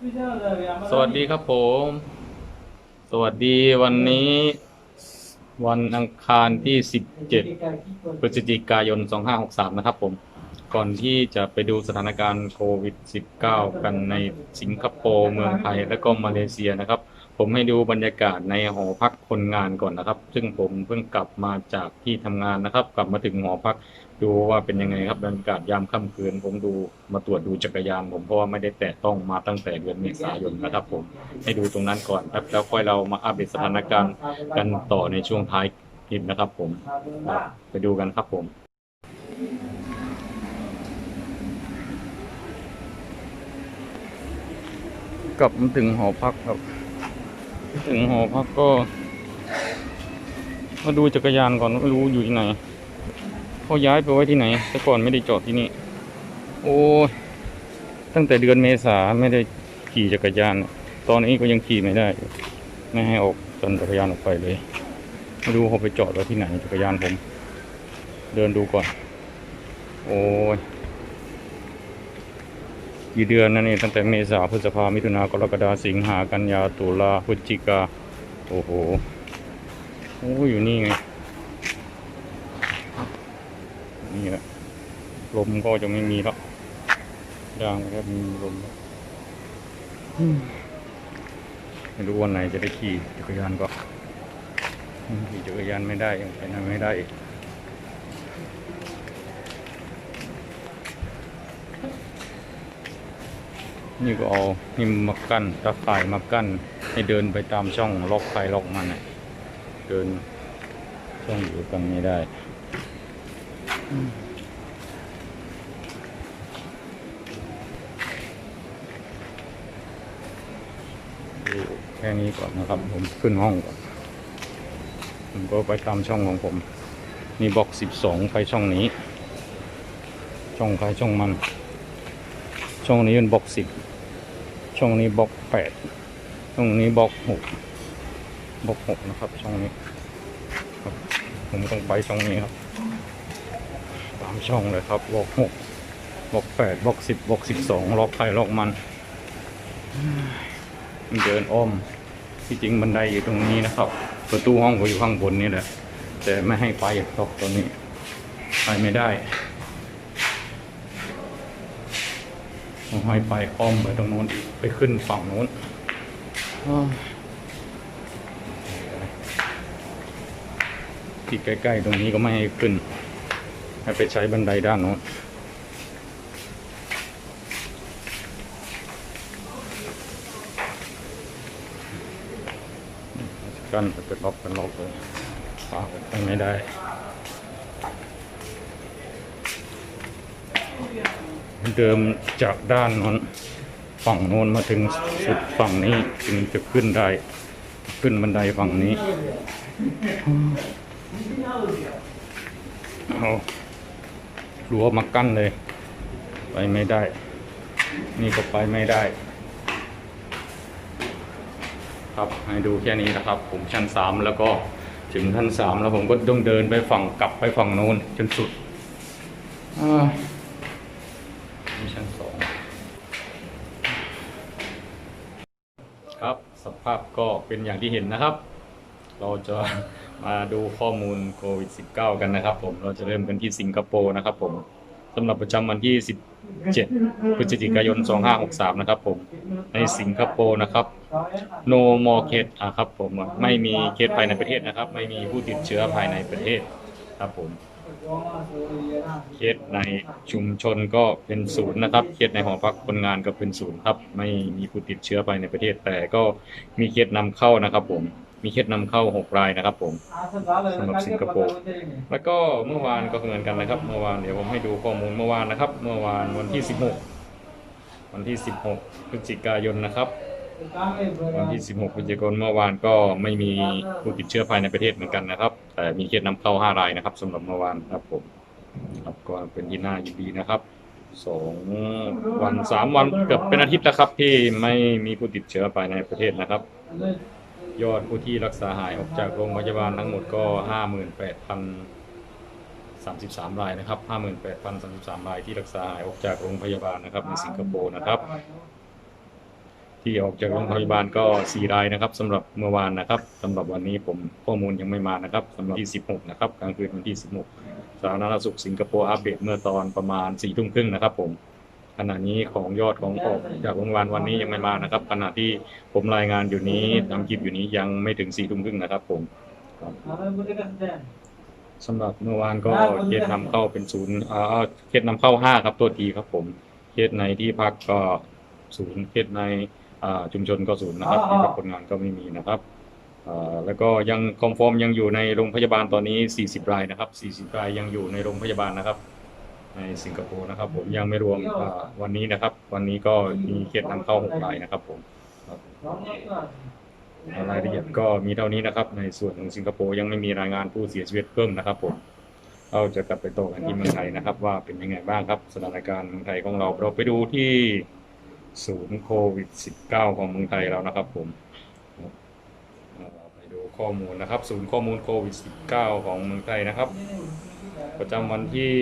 สวัสดีครับผม สวัสดีวันนี้ วันอังคารที่ 17 พฤศจิกายน 2563 นะครับผม ก่อนที่จะไปดูสถานการณ์โควิด -19 กันในสิงคโปร์เมืองไทยและก็มาเลเซียนะครับ ผมให้ดูบรรยากาศในหอพักคนงานก่อนนะครับ ซึ่งผมเพิ่งกลับมาจากที่ทำงานนะครับ กลับมาถึงหอพักดูว่าเป็นยังไงครับบรรยากาศยามค่ำคืน ผมดูมาตรวจดูจักรยานผมเพราะว่าไม่ได้แตะต้องมาตั้งแต่เดือนเมษายนนะครับ ผมให้ดูตรงนั้นก่อนครับแล้วค่อยเรามาอัปเดตสถานการณ์กันต่อในช่วงท้ายคลิปนะครับ ผมไปดูกันครับผมกลับมาถึงหอพักครับ ถึงหอพักก็ มาดูจักรยานก่อนไม่รู้อยู่ที่ไหนเขาย้ายไปไว้ที่ไหน แต่ก่อนไม่ได้จอดที่นี่ โอ้ยตั้งแต่เดือนเมษาไม่ได้ขี่จักรยาน ตอนนี้ก็ยังขี่ไม่ได้ ไม่ให้ออกจนจักรยานออกไปเลยมาดูเขาไปจอดไว้ที่ไหนจักรยานผม เดินดูก่อน โอ้ย กี่เดือนนะนี่ตั้งแต่เมษาพฤษภามิถุนากรกฎาสิงหากันยาตุลาพฤศจิกา โอ้โห โอ้อยู่นี่ไง นี่แหละลมก็จะไม่มีแล้วยางก็มีลมไม่รู้วันไหนจะได้ขี่จักรยานก็ขี่จักรยานไม่ได้ยังไปไหนไม่ได้อีก นี่ก็เอาหิมมากั้นตะข่ายมากั้นให้เดินไปตามช่องล็อกใครล็อกมันน่ะเดินช่องอยู่กันไม่ได้ดูแค่นี้ก่อนนะครับ ผมขึ้นห้องก่อน ผมก็ไปตามช่องของผม นี่บล็อกสิบสองไปช่องนี้ ช่องใครช่องมัน ช่องนี้เป็นบล็อกสิบ ช่องนี้บล็อกแปดช่องนี้บล็อกหกบล็อกหกนะครับช่องนี้ครับผมต้องไปช่องนี้ครับ ตามช่องเลยครับบล็อกหกบล็อกแปดบล็อกสิบบล็อกสิบสองล็อกใครล็อกมันเดินอ้อมที่จริงบันไดอยู่ตรงนี้นะครับ ประตูห้องผมอยู่ข้างบนนี่แหละแต่ไม่ให้ไปหรอกตอนนี้ไปไม่ได้ ต้องให้ไปอ้อมไปตรงโน้นอีกไปขึ้นฝั่งโน้นอ้าวที่ใกล้ๆตรงนี้ก็ไม่ให้ขึ้น ให้ไปใช้บันไดด้านโน้นกันเป็นล็อกเป็นล็อกเลยฝากไปไม่ได้ เดิมจากด้านโน้นฝั่งโน้นมาถึงสุดฝั่งนี้ถึงจะขึ้นได้ ขึ้นบันไดฝั่งนี้เอารั้วมากั้นเลย ไปไม่ได้ นี่ก็ไปไม่ได้ ครับให้ดูแค่นี้นะครับ ผมชั้นสามแล้วก็ถึงชั้นสามแล้วผมก็ต้องเดินไปฝั่งกลับไปฝั่งโน้นจนสุดอ่า นี่ชั้นสองครับส ภาพก็เป็นอย่างที่เห็นนะครับ เราจะมาดูข้อมูลโควิด -19 กันนะครับ ผมเราจะเริ่มกันที่สิงคโปร์นะครับ ผมสำหรับประจำวันที่ 17 พฤศจิกายน 2563 นะครับ ผมในสิงคโปร์นะครับ no more case อะครับ ผมไม่มีเคสภายในประเทศนะครับ ไม่มีผู้ติดเชื้อภายในประเทศครับผม เคสในชุมชนก็เป็นศูนย์นะครับเคสในหอพักคนงานก็เป็นศูนย์ครับ ไม่มีผู้ติดเชื้อภายในประเทศ แต่ก็มีเคสนำเข้านะครับ ผม มีเคสนำเข้า 6 รายนะครับ ผมสำหรับสิงคโปร์ แล้วก็เมื่อวานก็เหมือนกันนะครับ เมื่อวานเดี๋ยวผมให้ดูข้อมูลเมื่อวานนะครับ เมื่อวานวันที่ 16 วันที่ 16พฤศจิกายนนะครับ วันที่ 16พฤศจิกายนเมื่อวานก็ไม่มีผู้ติดเชื้อภายในประเทศเหมือนกันนะครับ แต่มีเคสนำเข้า 5 รายนะครับสำหรับเมื่อวานครับผมครับก็เป็นที่น่ายินดีนะครับสองวันสามวันเกือบเป็นอาทิตย์แล้วครับ ที่ไม่มีผู้ติดเชื้อภายในประเทศนะครับ ยอดผู้ที่รักษาหายออกจากโรงพยาบาลทั้งหมดก็ห้าหมื่นแปดพันสามสิบสามรายนะครับห้าหมื่นแปดพันสามสิบสามรายที่รักษาหายออกจากโรงพยาบาลนะครับในสิงคโปร์นะครับ ที่ออกจากโรงพยาบาลก็4รายนะครับสำหรับเมื่อวานนะครับสำหรับวันนี้ผมข้อมูลยังไม่มานะครับสำหรับที่ 16 นะครับกลางคืนวันที่ 16 สาธารณสุขสิงคโปร์อัปเดตเมื่อตอนประมาณ4ทุ่มครึ่งนะครับ ผมขณะนี้ของยอดของออกจากโรงพยาบาลวันนี้ยังไม่มานะครับขณะที่ผมรายงานอยู่นี้ทำคลิปอยู่นี้ยังไม่ถึง4ทุ่มครึ่งนะครับ ผมสำหรับเมื่อวานก็เคสนำเข้าเป็นศูนย์อ่าเคสนำเข้าห้าครับตัวทีครับ ผมเคสในที่พักก็ศูนย์เคสในอ่า ชุมชนก็ศูนย์นะครับที่พักคนงานก็ไม่มีนะครับอ่าแล้วก็ยังคอมฟอร์มยังอยู่ในโรงพยาบาลตอนนี้ 40 รายนะครับ 40 รายยังอยู่ในโรงพยาบาลนะครับ ในสิงคโปร์นะครับ ผมยังไม่รวมอ่าวันนี้นะครับ วันนี้ก็มีเคสนำเข้า 6 รายนะครับผมรายละเอียดก็มีเท่านี้นะครับ ในส่วนของสิงคโปร์ยังไม่มีรายงานผู้เสียชีวิตเพิ่มนะครับผมเราจะกลับไปโตอกันที่เมืองไทยนะครับ ว่าเป็นยังไงบ้างครับสถานการณ์เมืองไทยของเราเราไปดูที่ ศูนย์โควิด -19 ของเมืองไทยแล้วนะครับผมไปดูข้อมูลนะครับ ศูนย์ข้อมูลโควิด -19 ของเมืองไทยนะครับ ประจำวันที่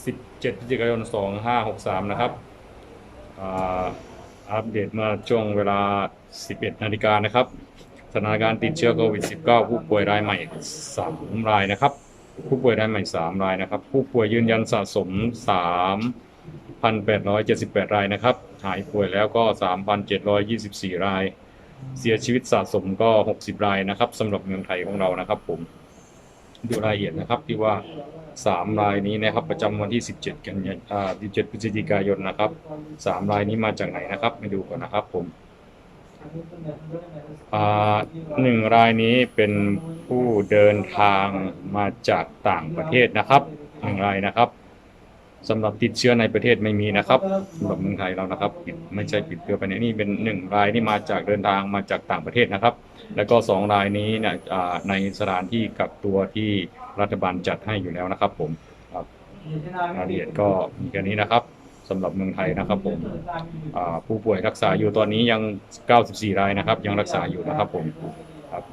17พฤศจิกายน 2563 นะครับอัปเดตมาช่วงเวลา 11 นาฬิกานะครับสถานการณ์ติดเชื้อโควิด -19 ผู้ป่วยรายใหม่ 3 รายนะครับ ผู้ป่วยรายใหม่ 3 รายนะครับ ผู้ป่วยยืนยันสะสม 3,878 รายนะครับ หายป่วยแล้วก็ 3,724 ราย เสียชีวิตสะสมก็ 60 รายนะครับสำหรับเมืองไทยของเรานะครับ ผมดูรายละเอียดนะครับที่ว่า 3 รายนี้นะครับประจำวันที่ 17 กันยายนอ่า17พฤศจิกายนนะครับ 3 รายนี้มาจากไหนนะครับไปดูก่อนนะครับ ผมหนึ่งรายนี้เป็นผู้เดินทางมาจากต่างประเทศนะครับหนึ่งรายนะครับ สำหรับติดเชื้อในประเทศไม่มีนะครับสำหรับเมืองไทยเรานะครับปิดไม่ใช่ปิดเกลือไปในนี่เป็นหนึ่งรายที่มาจากเดินทางมาจากต่างประเทศนะครับ แล้วก็สองรายนี้เนี่ยในสถานที่กักตัวที่รัฐบาลจัดให้อยู่แล้วนะครับ ผมครับรายละเอียดก็มีแค่นี้นะครับสำหรับเมืองไทยนะครับผมผู้ป่วยรักษาอยู่ตอนนี้ยัง 94 รายนะครับ ยังรักษาอยู่นะครับผมครับ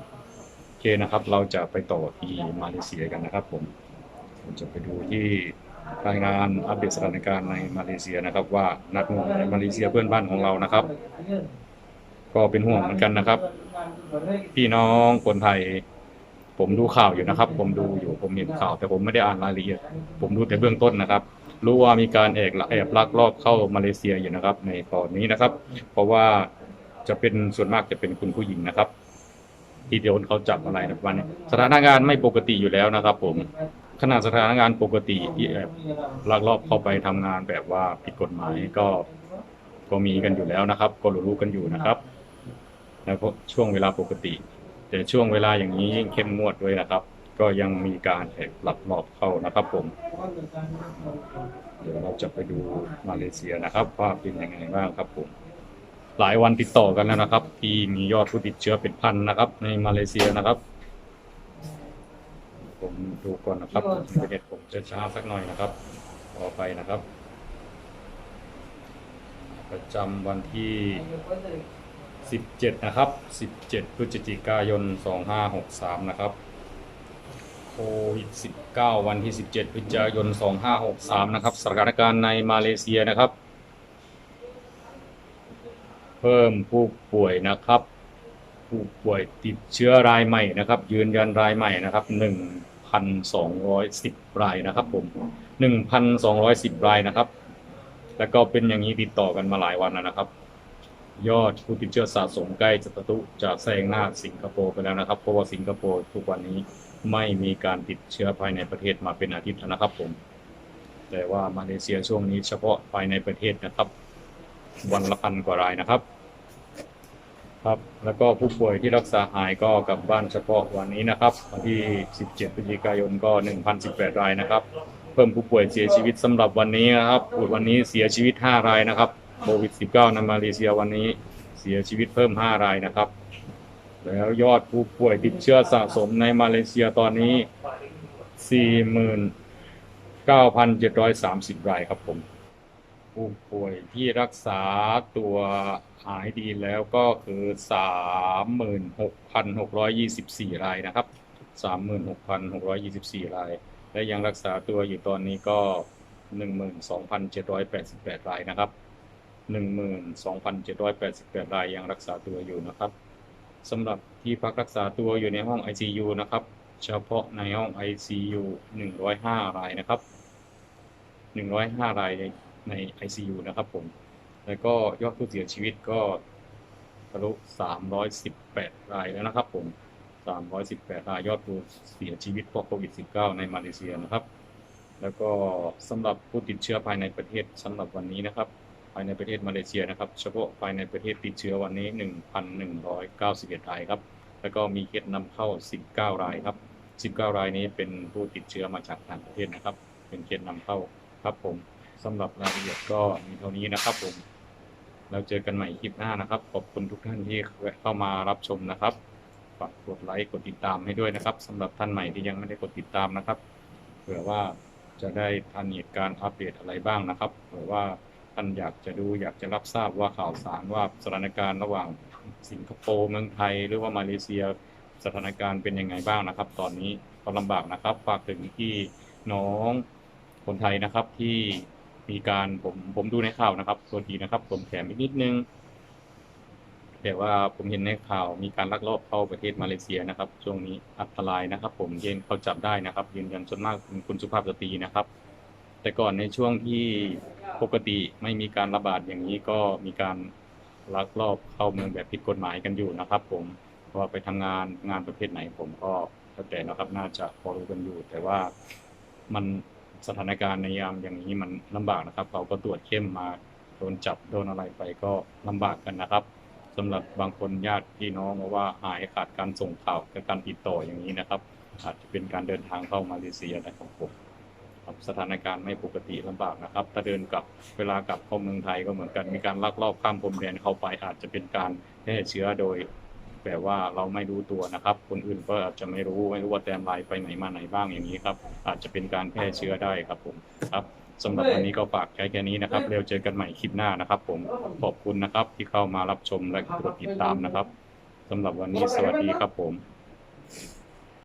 โอเคนะครับ เราจะไปต่อที่มาเลเซียกันนะครับ ผมเราจะไปดูที่ รายงานอัปเดตสถานการณ์ในมาเลเซียนะครับ ว่านักหน่วงในมาเลเซียเพื่อนบ้านของเรานะครับ ก็เป็นห่วงเหมือนกันนะครับ พี่น้องคนไทย ผมดูข่าวอยู่นะครับ ผมดูอยู่ผมเห็นข่าว แต่ผมไม่ได้อ่านรายละเอียด ผมดูแต่เบื้องต้นนะครับ รู้ว่ามีการแอบแอบลักลอบเข้ามาเลเซียอยู่นะครับ ในตอนนี้นะครับ เพราะว่าจะเป็นส่วนมากจะเป็นคุณผู้หญิงนะครับ ที่โดนเขาจับอะไรนะประมาณนี้สถานการณ์ไม่ปกติอยู่แล้วนะครับ ผม ขณะสถานการณ์ปกติที่แอบลักลอบเข้าไปทำงานแบบว่าผิดกฎหมายก็ก็มีกันอยู่แล้วนะครับ ก็รู้ๆกันอยู่นะครับแล้วก็ช่วงเวลาปกติ แต่ช่วงเวลาอย่างนี้ยิ่งเข้มงวดด้วยนะครับ ก็ยังมีการแอบลักลอบเข้านะครับ ผม เดี๋ยวเราจะไปดูมาเลเซียนะครับว่าเป็นยังไงบ้างครับผม หลายวันติดต่อกันแล้วนะครับ ที่มียอดผู้ติดเชื้อเป็นพันนะครับ ในมาเลเซียนะครับ ผมดูก่อนนะครับอินเทอร์เน็ตผมจะช้าสักหน่อยนะครับขอไปนะครับ ประจำวันที่ 17 นะครับ 17 พฤศจิกายน 2563 นะครับโควิด 19 วันที่ 17 พฤศจิกายน 2563 นะครับสถานการณ์ในมาเลเซียนะครับ เพิ่มผู้ป่วยนะครับ ผู้ป่วยติดเชื้อรายใหม่นะครับ ยืนยันรายใหม่นะครับ 1,210 รายนะครับผม 1,210 รายนะครับ แล้วก็เป็นอย่างนี้ติดต่อกันมาหลายวันแล้วนะครับ ยอดผู้ติดเชื้อสะสมใกล้จะทะลุจะแซงหน้าสิงคโปร์ไปแล้วนะครับ เพราะว่าสิงคโปร์ทุกวันนี้ไม่มีการติดเชื้อภายในประเทศมาเป็นอาทิตย์แล้วนะครับผม แต่ว่ามาเลเซียช่วงนี้เฉพาะภายในประเทศนะครับ วันละพันกว่ารายนะครับ ครับ แล้วก็ผู้ป่วยที่รักษาหายก็กลับบ้านเฉพาะวันนี้นะครับวันที่ 17 พฤศจิกายนก็ 1,018 รายนะครับ เพิ่มผู้ป่วยเสียชีวิตสำหรับวันนี้นะครับวันนี้เสียชีวิต 5 รายนะครับโควิด 19 ในมาเลเซียวันนี้เสียชีวิตเพิ่ม 5 รายนะครับ แล้วยอดผู้ป่วยติดเชื้อสะสมในมาเลเซียตอนนี้ 49,730 รายครับผม ผู้ป่วยที่รักษาตัวหายดีแล้วก็คือ 36,624 รายนะครับ 36,624 ราย และยังรักษาตัวอยู่ตอนนี้ก็ 12,788 รายนะครับ 12,788 รายยังรักษาตัวอยู่นะครับสำหรับที่พักรักษาตัวอยู่ในห้อง ICU นะครับ เฉพาะในห้อง ICU 105 รายนะครับ 105 ราย ใน ICU นะครับผม แล้วก็ยอดผู้เสียชีวิตก็ทะลุ 318 รายแล้วนะครับผม 318 รายยอดผู้เสียชีวิตเพราะโควิด -19 ในมาเลเซียนะครับ แล้วก็สำหรับผู้ติดเชื้อภายในประเทศสำหรับวันนี้นะครับ ภายในประเทศมาเลเซียนะครับ เฉพาะภายในประเทศติดเชื้อวันนี้ 1,191 รายครับ แล้วก็มีเคสนำเข้า 19 รายครับ 19 รายนี้เป็นผู้ติดเชื้อมาจากต่างประเทศนะครับ เป็นเคสนำเข้าครับผม สำหรับรายละเอียดก็มีเท่านี้นะครับผมเราเจอกันใหม่คลิปหน้านะครับ ขอบคุณทุกท่านที่เข้ามารับชมนะครับฝากกดไลค์กดติดตามให้ด้วยนะครับสำหรับท่านใหม่ที่ยังไม่ได้กดติดตามนะครับเผื่อว่าจะได้ทันเหตุการณ์อัปเดตอะไรบ้างนะครับเผื่อว่าท่านอยากจะดูอยากจะรับทราบว่าข่าวสารว่าสถานการณ์ระหว่างสิงคโปร์เมืองไทย หรือว่ามาเลเซีย สถานการณ์เป็นยังไงบ้างนะครับ ตอนนี้ก็ลำบากนะครับฝากถึงที่น้องคนไทยนะครับที่ มีการผมผมดูในข่าวนะครับตัวทีนะครับผมแถมอีกนิดนึง แต่ว่าผมเห็นในข่าวมีการลักลอบเข้าประเทศมาเลเซียนะครับ ช่วงนี้อันตรายนะครับ ผมเย็นเขาจับได้นะครับ ยืนยันส่วนมากเป็นคุณสุภาพสตรีนะครับ แต่ก่อนในช่วงที่ปกติไม่มีการระบาดอย่างนี้ก็มีการลักลอบเข้าเมืองแบบผิดกฎหมายกันอยู่นะครับ ผมว่าไปทำงานงานประเภทไหนผมก็แล้วแต่นะครับน่าจะพอรู้กันอยู่ แต่ว่ามัน สถานการณ์ในยามอย่างนี้มันลำบากนะครับ เขาก็ตรวจเข้มมาโดนจับโดนอะไรไปก็ลำบากกันนะครับสำหรับบางคนญาติพี่น้องว่าหายขาดการส่งข่าวกับการติดต่ออย่างนี้นะครับ อาจจะเป็นการเดินทางเข้ามาเลเซียนะครับผมสถานการณ์ไม่ปกติลำบากนะครับ ถ้าเดินกลับเวลากลับเข้าเมืองไทยก็เหมือนกัน มีการลักลอบข้ามพรมแดนเข้าไปอาจจะเป็นการแพร่เชื้อโดย แบบว่าเราไม่รู้ตัวนะครับ คนอื่นก็อาจจะไม่รู้ไม่รู้ว่าแตมไลน์ไปไหนมาไหนบ้างอย่างนี้ครับ อาจจะเป็นการแพร่เชื้อได้ครับผมครับสำหรับวันนี้ก็ฝากแค่แค่นี้นะครับเร็วเจอกันใหม่คลิปหน้านะครับ ผมขอบคุณนะครับที่เข้ามารับชมและกดติดตามนะครับสำหรับวันนี้สวัสดีครับผม